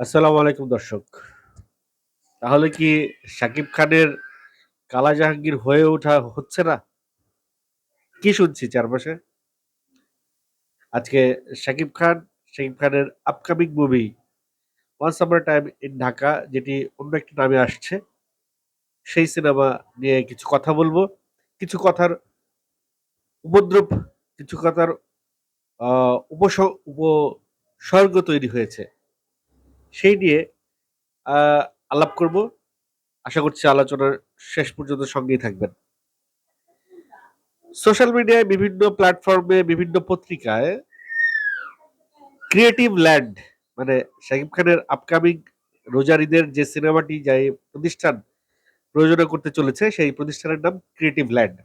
আসসালামু আলাইকুম দর্শক। তাহলে কি শাকিব খানের কালা জাহাঙ্গীর হয়ে ওঠা হচ্ছে না? কি শুনছি চারপাশে? আজকে শাকিব খান, শাকিব খানের upcoming movie 'once upon a time in Dhaka' যেটি অন্য একটি নামে আসছে। সেই সিনেমা নিয়ে কিছু কথা বলব। কিছু কথার উপদ্রব, কিছু কথার উপসর্গ তৈরি হয়েছে। সেই নিয়ে আলাপ করব। আশা করছি আলোচনার শেষ পর্যন্ত সঙ্গেই থাকবেন। সোশ্যাল মিডিয়ায় বিভিন্ন প্ল্যাটফর্মে বিভিন্ন পত্রিকায় ক্রিয়েটিভ ল্যান্ড মানে শাকিব খানের আপকামিং রোজারিদের যে সিনেমাটি, যে প্রতিষ্ঠান প্রযোজনা করতে চলেছে, সেই প্রতিষ্ঠানের নাম ক্রিয়েটিভ ল্যান্ড।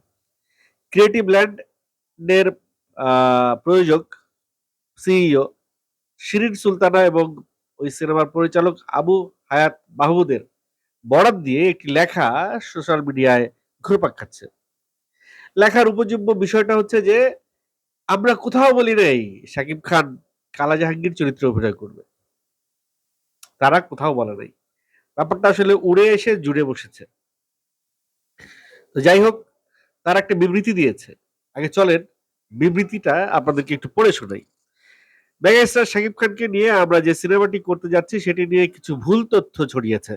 ক্রিয়েটিভ ল্যান্ড এর প্রযোজক সিইও শিরিন সুলতানা এবং ওই সিনেমার পরিচালক আবু হায়াত মাহমুদের বরাত দিয়ে একটি লেখা সোশ্যাল মিডিয়ায় ঘুরপাক খাচ্ছে। লেখার উপজীব্য বিষয়টা হচ্ছে যে, আমরা কোথাও বলি নাই শাকিব খান কালা জাহাঙ্গীর চরিত্রে অভিনয় করবে। তারা কোথাও বলে নাই। ব্যাপারটা আসলে উড়ে এসে জুড়ে বসেছে। তো যাই হোক, তারা একটা বিবৃতি দিয়েছে। আগে চলেন, বিবৃতিটা আপনাদেরকে একটু পড়ে শোনাই। মেগাস্টার শাকিব খানকে নিয়ে আমরা যে সিনেমাটি করতে যাচ্ছি, সেটি নিয়ে কিছু ভুল তথ্য ছড়িয়েছে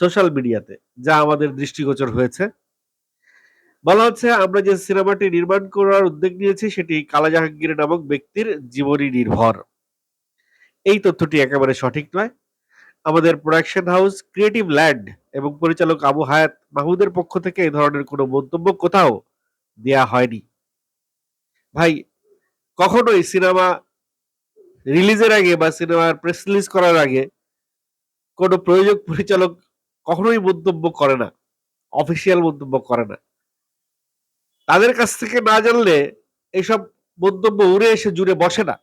সোশ্যাল মিডিয়াতে, যা আমাদের দৃষ্টিগোচর হয়েছে। বলা হচ্ছে, আমরা যে সিনেমাটি নির্মাণ করার উদ্যোগ নিয়েছি, সেটি কালা জাহাঙ্গীর নামক ব্যক্তির জীবনী নির্ভর। এই তথ্যটি একেবারে সঠিক নয়। আমাদের প্রোডাকশন হাউস, ক্রিয়েটিভ ল্যান্ড এবং পরিচালক আবু হায়াত মাহমুদের পক্ষ থেকে এই ধরনের কোনো মন্তব্য কোথাও দেয়া হয়নি। ভাই, কখনোই সিনেমা রিলিজের আগে বা সিনেমার প্রেস রিলিজ করার আগে কোনো প্রযোজক, পরিচালক কখনোই মন্তব্য করে না অফিসিয়াল মন্তব্য করে না। তাদের কাছ থেকে না জানলে এইসব মন্তব্য উড়ে এসে জুড়ে বসে না।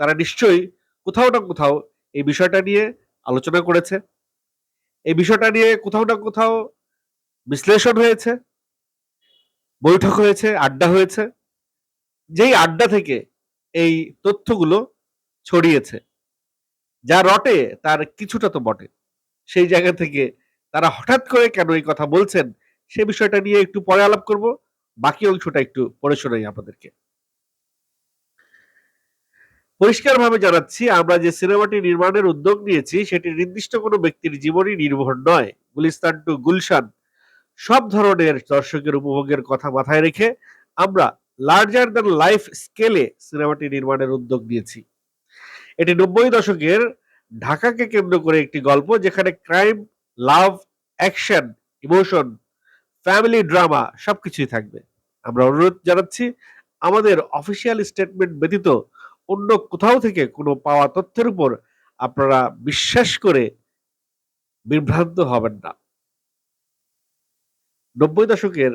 তারা নিশ্চয়ই কোথাও না কোথাও এই বিষয়টা নিয়ে আলোচনা করেছে। এই বিষয়টা নিয়ে কোথাও না কোথাও বিশ্লেষণ হয়েছে, বৈঠক হয়েছে, আড্ডা হয়েছে। যেই আড্ডা থেকে এই তথ্যগুলো ছড়িয়েছে। যা রটে, তার কিছুটা তো বটে। সেই জায়গা থেকে তারা হঠাৎ করে কেন এই কথা বলছেন, সে বিষয়টা নিয়ে একটু পরে আলাপ করব। বাকি অংশটা একটু পড়ে শোনাই আপনাদেরকে। পরিষ্কারভাবে জানাচ্ছি, আমরা যে সিনেমাটি নির্মাণের উদ্যোগ নিয়েছি, সেটি নির্দিষ্ট কোনো ব্যক্তির জীবনী নির্ভর নয়। গুলিস্তান টু গুলশান। সব ধরনের দর্শকের উপভোগের কথা মাথায় রেখে আমরা লার্জার দ্যান লাইফ স্কেলে সিনেমাটি নির্মাণের উদ্যোগ নিয়েছি। এটি নব্বই দশকের ঢাকাকে কেন্দ্র করে একটি গল্প যেখানে crime, love, action, emotion, family drama সবকিছুই থাকবে। আমরা অনুরোধ জানাচ্ছি, আমাদের অফিসিয়াল স্টেটমেন্ট ব্যতীত অন্য কোথাও থেকে কোনো পাওয়া তথ্যের উপর আপনারা বিশ্বাস করে বিভ্রান্ত হবেন না। নব্বই দশকের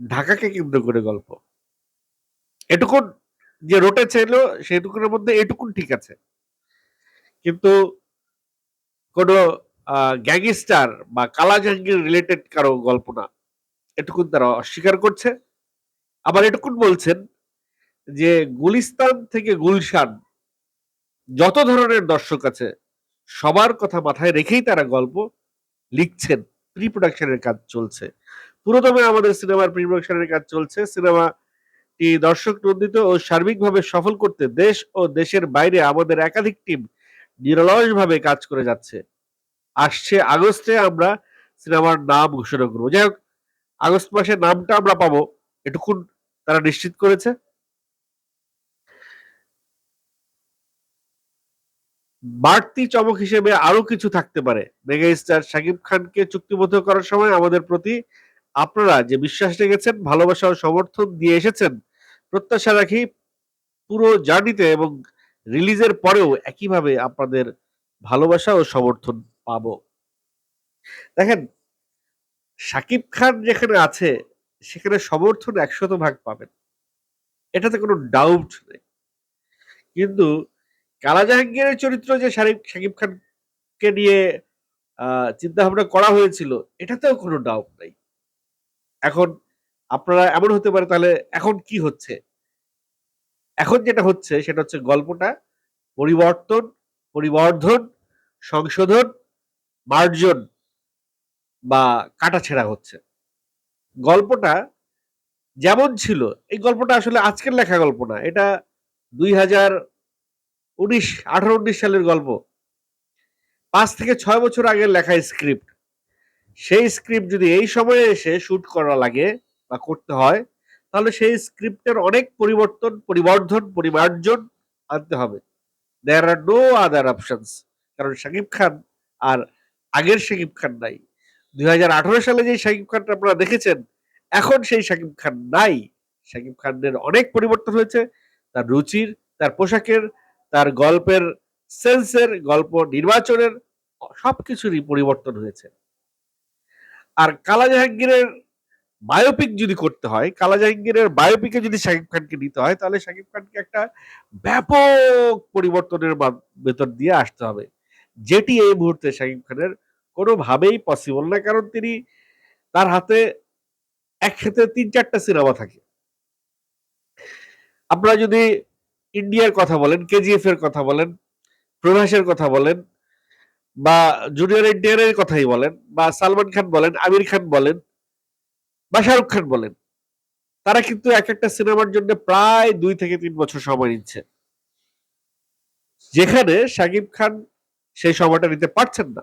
ঢাকাকে কেন্দ্র করে গল্প। এটুকুন যে রটেছে এলো সেটুকুনের মধ্যে এটুকুন ঠিক আছে। কিন্তু কোনো গ্যাংস্টার বা কালা জাহাঙ্গীর রিলেটেড কারও গল্প না। এটুকুন তারা অস্বীকার করছে। আবার এটুকুন বলছেন যে গুলিস্তান থেকে গুলশান, যত ধরনের দর্শক আছে, সবার কথা মাথায় রেখেই তারা গল্প লিখছেন। প্রি প্রোডাকশনের কাজ চলছে। পুরোদমে আমাদের সিনেমার প্রি প্রোডাকশনের কাজ চলছে। সিনেমাটি দর্শক নন্দিত ও সার্বিকভাবে সফল করতে দেশ ও দেশের বাইরে আমাদের একাধিক টিম নিরলসভাবে কাজ করে যাচ্ছে। আসছে আগস্টে আমরা সিনেমার নাম ঘোষণা করব। যাই হোক, আগস্ট মাসে নামটা আমরা পাবো, এটুকুন তারা নিশ্চিত করেছে। বাড়তি চমক হিসেবে আরও কিছু থাকতে পারে। মেগা স্টার শাকিব খানকে চুক্তিবদ্ধ করার সময় আমাদের প্রতি আপনারা যে বিশ্বাস রেখেছেন, ভালোবাসা ও সমর্থন দিয়ে এসেছেন প্রত্যাশা রাখি, পুরো জার্নিতে এবং রিলিজের পরেও একইভাবে আপনাদের ভালোবাসা ও সমর্থন পাব। দেখেন, সাকিব খান যেখানে আছে, সেখানে সমর্থন একশত ভাগ পাবেন। এটাতে কোনো ডাউট নেই। কিন্তু কালা জাহাঙ্গীরের চরিত্র যে শাকিব খানকে নিয়ে চিন্তা ভাবনা করা হয়েছিল, এটাতেও কোনো ডাউট নাই। এখন আপনারা এমন হতে পারে তাহলে এখন কি হচ্ছে? এখন যেটা হচ্ছে সেটা হচ্ছে গল্পটা পরিবর্তন, পরিবর্ধন, সংশোধন, মার্জন বা কাটাছেড়া হচ্ছে। গল্পটা যেমন ছিল, এই গল্পটা আসলে আজকের লেখা গল্প না, এটা দুই হাজার উনিশ আঠারো উনিশ সালের গল্প। পাঁচ থেকে ছয় বছর আগের লেখা স্ক্রিপ্ট সেই স্ক্রিপ্ট যদি এই সময়ে এসে শুট করা লাগে বা করতে হয়, তাহলে সেই স্ক্রিপ্টের অনেক পরিবর্তন, পরিবর্ধন, পরিমার্জন আনতে হবে। দেয়ার আর নো আদার অপশনস কারণ শাকিব খান আর আগের শাকিব খান নাই। দুই হাজার আঠারো সালে যে শাকিব খানটা আপনারা দেখেছেন, এখন সেই শাকিব খান নাই। শাকিব খানের অনেক পরিবর্তন হয়েছে, তার রুচির, তার পোশাকের, তার গল্পের সেন্সের, গল্প নির্বাচনের সবকিছুরই পরিবর্তন হয়েছে। আর কালা জাহাঙ্গীরের বায়োপিক যদি করতে হয়, কালা জাহাঙ্গীরের বায়োপিকে যদি শাকিব খানকে নিতে হয়, তাহলে শাকিব খানকে একটা ব্যাপক পরিবর্তনের ভেতর দিয়ে আসতে হবে। যেটি এই মুহূর্তে শাকিব খানের কোনোভাবেই পসিবল না, কারণ তিনি তার হাতে একসাথে তিন চারটা সিনেমা থাকে। আপনারা যদি ইন্ডিয়ার কথা বলেন কেজিএফ এর কথা বলেন, প্রভাসের কথা বলেন, বা জুনিয়র এনটিআর কথাই বলেন, বা সালমান খান বলেন, আমির খান বলেন বা শাহরুখ খান বলেন, তারা কিন্তু এক একটা সিনেমার জন্য প্রায় দুই থেকে তিন বছর সময় নিচ্ছে। যেখানে শাকিব খান সেই সময়টা নিতে পারছেন না।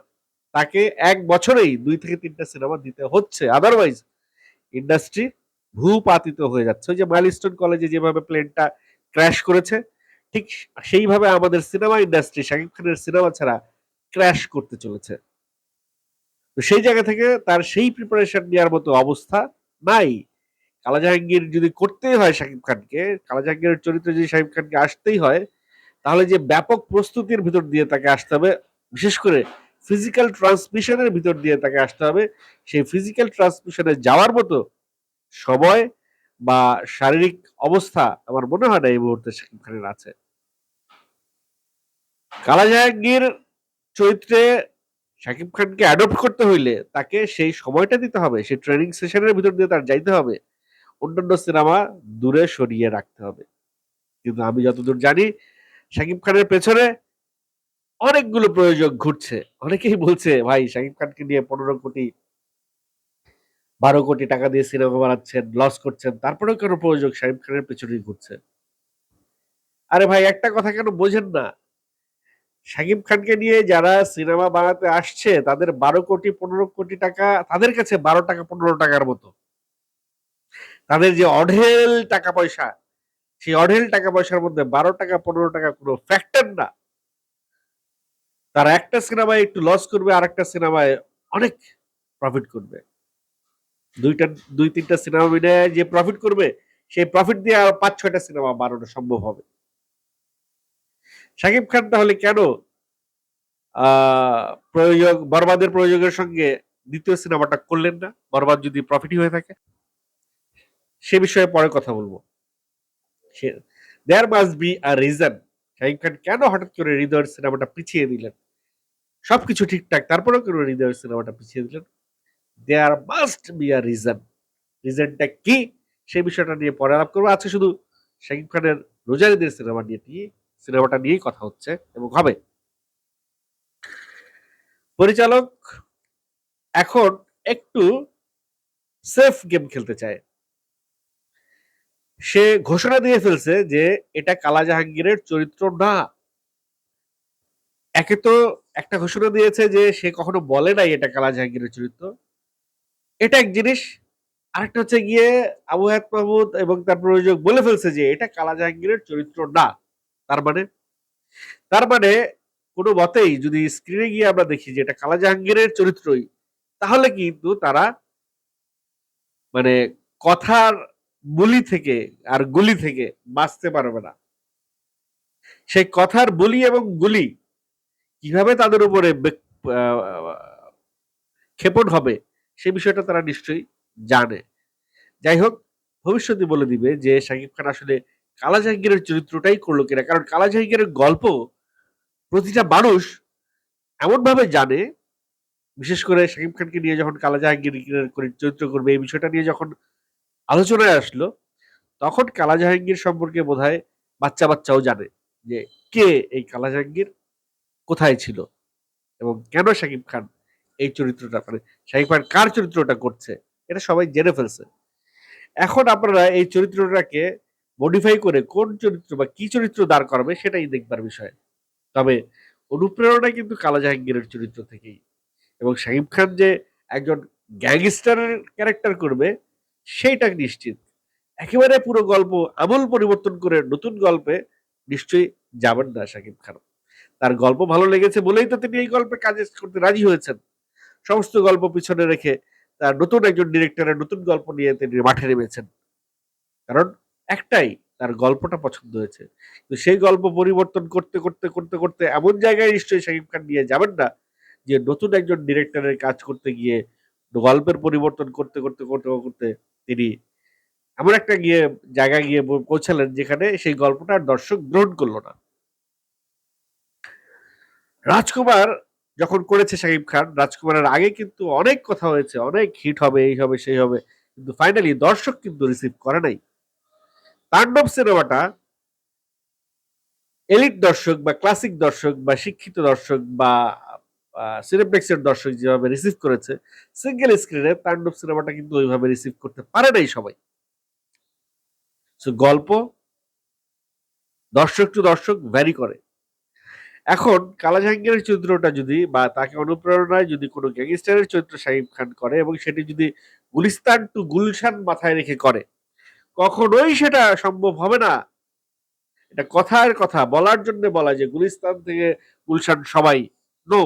তাকে এক বছরেই দুই থেকে তিনটা সিনেমা দিতে হচ্ছে। আদারওয়াইজ ইন্ডাস্ট্রি ভূপাতিত হয়ে যাচ্ছে। ওই যে মাইলস্টোন কলেজে যেভাবে প্লেনটা ক্র্যাশ করেছে, ঠিক সেইভাবে আমাদের সিনেমা ইন্ডাস্ট্রি শাকিব খানের সিনেমা ছাড়া ক্র্যাশ করতে চলেছে। তো সেই জায়গা থেকে তার সেই প্রিপারেশন নেওয়ার মতো অবস্থা নাই। কালা জাহাঙ্গীর যদি করতেই হয় শাকিব খানকে কালা জাহাঙ্গীরের চরিত্রে যদি শাকিব খানকে আসতেই হয়, তাহলে যে ব্যাপক প্রস্তুতির ভিতর দিয়ে তাকে আসতে হবে, বিশেষ করে ফিজিক্যাল ট্রান্সমিশনের ভিতর দিয়ে তাকে আসতে হবে, সেই ফিজিক্যাল ট্রান্সমিশনে যাওয়ার মতো সময় বা শারীরিক অবস্থা আমার মনে হয় না এই মুহূর্তে শাকিব খানের আছে। কালা জাহাঙ্গীর চরিত্রে শাকিব খানকে অ্যাডপ্ট করতে হইলে তাকে সেই সময়টা দিতে হবে, সেই ট্রেনিং সেশনের ভিতর দিয়ে তার যাইতে হবে। অন্যান্য সিনেমা দূরে সরিয়ে রাখতে হবে। কিন্তু আমি যতদূর জানি, শাকিব খানের পেছনে অনেকগুলো প্রয়োজক ঘুরছে। অনেকেই বলছে, ভাই, শাকিব খানকে নিয়ে পনেরো কোটি, বারো কোটি টাকা দিয়ে সিনেমা বানাচ্ছেন লস করছেন, তারপরেও কেন প্রয়োজক শাকিব খানের পেছনেই ঘুরছে? আরে ভাই, একটা কথা কেন বোঝেন না? শাকিব খানকে নিয়ে যারা সিনেমা বানাতে আসছে, তাদের বারো কোটি, পনেরো কোটি টাকা, তাদের কাছে বারো টাকা, পনেরো টাকার মতো। তাদের যে অঢেল টাকা পয়সা, সেই অঢেল টাকা পয়সার মধ্যে বারো টাকা, পনেরো টাকা কোনো ফ্যাক্টর না। তারা একটা সিনেমায় একটু লস করবে আর একটা সিনেমায় অনেক প্রফিট করবে। দুইটা, দুই, তিনটা সিনেমা মিলে যে প্রফিট করবে, সেই প্রফিট দিয়ে আর পাঁচ, ছয়টা সিনেমা বানানো সম্ভব হবে। শাকিব খান তাহলে কেন প্রয়োগ, বরবাদের প্রয়োগের সঙ্গে দ্বিতীয় সিনেমাটা করলেন না? বরবাদ যদি প্রফিটই হয়ে থাকে? সে বিষয়ে পরে কথা বলব। There must be a reason Shakib Khan কেন হঠাৎ করে হৃদয়ের সিনেমাটা পিছিয়ে দিলেন? সবকিছু ঠিকঠাক, তারপরেও কেন হৃদয়ের সিনেমাটা পিছিয়ে দিলেন? There must be a reason রিজনটা কি? সেই বিষয়টা নিয়ে পরে আলাপ করব। আজকে শুধু শাকিব খানের রোজারিদের সিনেমা নিয়ে সিনেমাটা নিয়েই কথা হচ্ছে এবং হবে। পরিচালক এখন একটু সেফ গেম খেলতে চায়। সে ঘোষণা দিয়ে ফেলছে যে এটা কালা জাহাঙ্গীরের চরিত্র না। একে তো একটা ঘোষণা দিয়েছে যে সে কখনো বলে নাই এটা কালা জাহাঙ্গীরের চরিত্র। এটা এক জিনিস। আরেকটা হচ্ছে গিয়ে আবু হায়াত মাহমুদ এবং তার প্রযোজক বলে ফেলছে যে এটা কালা জাহাঙ্গীরের চরিত্র না। তার মানে তার মানে কোনো মতেই যদি স্ক্রিনে গিয়ে আমরা দেখি যে এটা কালা জাহাঙ্গীরের চরিত্রই, তাহলে কিন্তু তারা মানে কথার বুলি থেকে আর গুলি থেকে বাঁচতে পারবে না। সেই কথার বলি এবং গুলি কীভাবে তাদের উপরে ক্ষেপণ হবে সে বিষয়টা তারা নিশ্চয়ই জানে। যাই হোক, ভবিষ্যতে বলে দিবে যে শাকিব খান আসলে কালা জাহাঙ্গীরের চরিত্রটাই করল কিনা? কারণ কালা জাহাঙ্গীরের গল্প প্রতিটা মানুষ এমনভাবে জানে, বিশেষ করে শাকিব খানকে নিয়ে যখন কালা জাহাঙ্গীর চরিত্র করবে, এই বিষয়টা নিয়ে যখন আলোচনায় আসলো, তখন কালা জাহাঙ্গীর সম্পর্কে বোধ বাচ্চা বাচ্চাও জানে যে কে এই কালা জাহাঙ্গীর কোথায় ছিল এবং কেন শাকিব খান এই চরিত্রটা মানে শাকিব খান কার চরিত্রটা করছে, এটা সবাই জেনে ফেলছে। এখন আপনারা এই চরিত্রটাকে মডিফাই করে কোন চরিত্র বা কি চরিত্র দাঁড় করাবে সেটাই দেখবার বিষয়। তবে অনুপ্রেরণা কিন্তু কালা জাহাঙ্গীরের চরিত্র থেকেই। এবং শাকিব খান যে একজন গ্যাংস্টারের ক্যারেক্টার করবে, সেইটা নিশ্চিত। একেবারে পুরো গল্প আমল পরিবর্তন করে নতুন গল্পে নিশ্চয়ই যাবেন না শাকিব খান। তার গল্প ভালো লেগেছে বলেই তো তিনি এই গল্পে কাজ করতে রাজি হয়েছেন। সমস্ত গল্প পিছনে রেখে তার নতুন একজন ডিরেক্টরের নতুন গল্প নিয়ে তিনি মাঠে নেমেছেন। কারণ একটাই তার গল্পটা পছন্দ হয়েছে। তো সেই গল্প পরিবর্তন করতে করতে করতে করতে এমন জায়গায় নিশ্চয়ই শাকিব খান নিয়ে যাবেন না যে নতুন একজন ডিরেক্টরের কাজ করতে গিয়ে গল্পের পরিবর্তন করতে করতে করতে করতে তিনি এমন একটা গিয়ে জায়গায় গিয়ে পৌঁছালেন যেখানে সেই গল্পটা দর্শক গ্রহণ করল না। রাজকুমার যখন করেছে শাকিব খান, রাজকুমারের আগে কিন্তু অনেক কথা হয়েছে, অনেক হিট হবে, এই হবে, সেই হবে, কিন্তু ফাইনালি দর্শক কিন্তু রিসিভ করে নাই। তাণ্ডব সিনেমাটা এলিট দর্শক বা ক্লাসিক দর্শক বা শিক্ষিত দর্শক বা সিনেপ্লেক্সের দর্শক যেভাবে রিসিভ করেছে সিঙ্গেল স্ক্রিনে তাণ্ডব সিনেমাটা কিন্তু ওইভাবে রিসিভ করতে পারে নাই সবাই। So, গল্প দর্শক টু দর্শক ভ্যারি করে। এখন কালা চরিত্রটা যদি বা তাকে অনুপ্রেরণায় যদি কোনো গ্যাংস্টারের চরিত্র শাহিব খান করে এবং সেটি যদি গুলিস্তান টু গুলশান মাথায় রেখে করে কখনোই সেটা সম্ভব হবে না। এটা কথার কথা, বলার জন্য বলা যে গুলিস্তান থেকে গুলশান সবাই। নো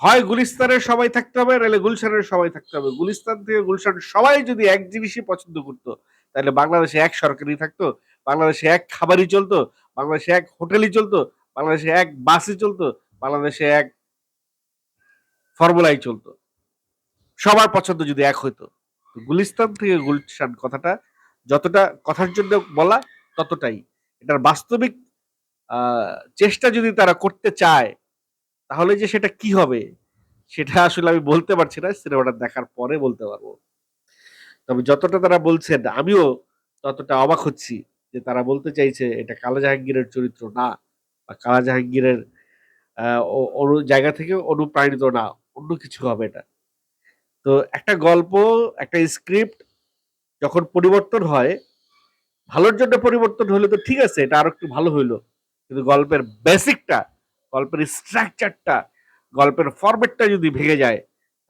হয় গুলিস্তানের সবাই থাকতে হবে, নাহলে গুলশানের সবাই থাকতে হবে। গুলিস্তান থেকে গুলশান সবাই যদি এক জিনিসই পছন্দ করতো, তাহলে বাংলাদেশে এক সরকারি থাকতো, বাংলাদেশে এক খাবারই চলতো, বাংলাদেশে এক হোটেলই চলতো, বাংলাদেশে এক বাসই চলতো, বাংলাদেশে এক ফর্মুলাই চলতো। সবার পছন্দ যদি এক হইতো। গুলিস্তান থেকে গুলশান কথাটা, যতটা কথার জন্য বলা ততটাই। এটার বাস্তবিক চেষ্টা যদি তারা করতে চায়, তাহলে যে সেটা কি হবে, সেটা আসলে আমি বলতে পারছি না, সিনেমাটা দেখার পরে বলতে পারব। তবে যতটা তারা বলছেন, আমিও ততটা অবাক হচ্ছি যে তারা বলতে চাইছে, এটা কালা জাহাঙ্গীরের চরিত্র না, বা কালা জাহাঙ্গীরের জায়গা থেকে অনুপ্রাণিত না, অন্য কিছু হবে এটা। তো একটা গল্প, একটা স্ক্রিপ্ট যখন পরিবর্তন হয়, ভালোর জন্য পরিবর্তন হলে তো ঠিক আছে, এটা আরও একটু ভালো হইল। কিন্তু গল্পের বেসিকটা গল্পের স্ট্রাকচারটা গল্পের ফরম্যাটটা যদি ভেঙে যায়,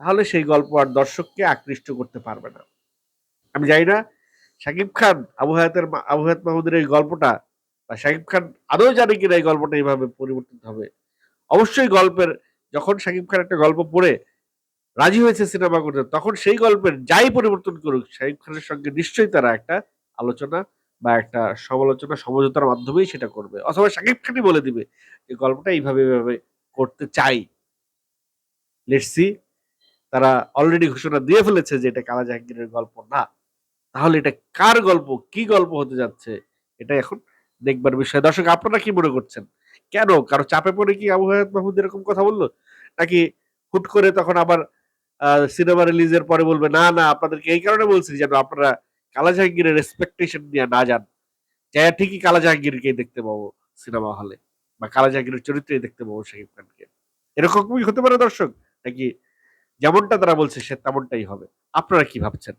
তাহলে সেই গল্প আর দর্শককে আকৃষ্ট করতে পারবে না। আমি জানি না শাকিব খান, আবু হায়াতের আবু হায়াত মাহমুদের এই গল্পটা, বা শাকিব খান আদৌ জানে কিনা এই গল্পটা এইভাবে পরিবর্তিত হবে। অবশ্যই গল্পের, যখন শাকিব খান একটা গল্প পড়ে রাজি হয়েছে সিনেমা করতে, তখন সেই গল্পের যাই পরিবর্তন করুক শাকিব খানের সঙ্গে নিশ্চয়ই তারা একটা আলোচনা বা একটা সমালোচনা, সমঝোতার মাধ্যমেই সেটা করবে। অথবা শাকিব খানই বলে দিবে যে, গল্পটা এইভাবে এইভাবে করতে চাই। লেটসি তারা অলরেডি ঘোষণা দিয়ে ফেলেছে যে, এটা কালা জাহাঙ্গীরের গল্প না। তাহলে এটা কার গল্প? কি গল্প হতে যাচ্ছে? এটা এখন দেখবার বিষয়। দর্শক, আপনারা কি মনে করছেন? কেন? কারও চাপে পড়ে কি আবু হায়াত মাহমুদ এরকম কথা বলল? নাকি হুট করে তখন আবার সিনেমা রিলিজের পরে বলবে, না না, আপনাদেরকে এই কারণে বলছি যেন আপনারা কালা জাহাঙ্গীরের এক্সপেকটেশন নিয়ে না যান। যাই ঠিকই কালা জাহাঙ্গীরকেই দেখতে পাবো সিনেমা হলে বা কালা জাহাঙ্গীরের চরিত্রেই দেখতে পাবো শাকিব খানকে। এরকমই হতে পারে দর্শক? নাকি যেমনটা তারা বলছে সে তেমনটাই হবে। আপনারা কি ভাবছেন?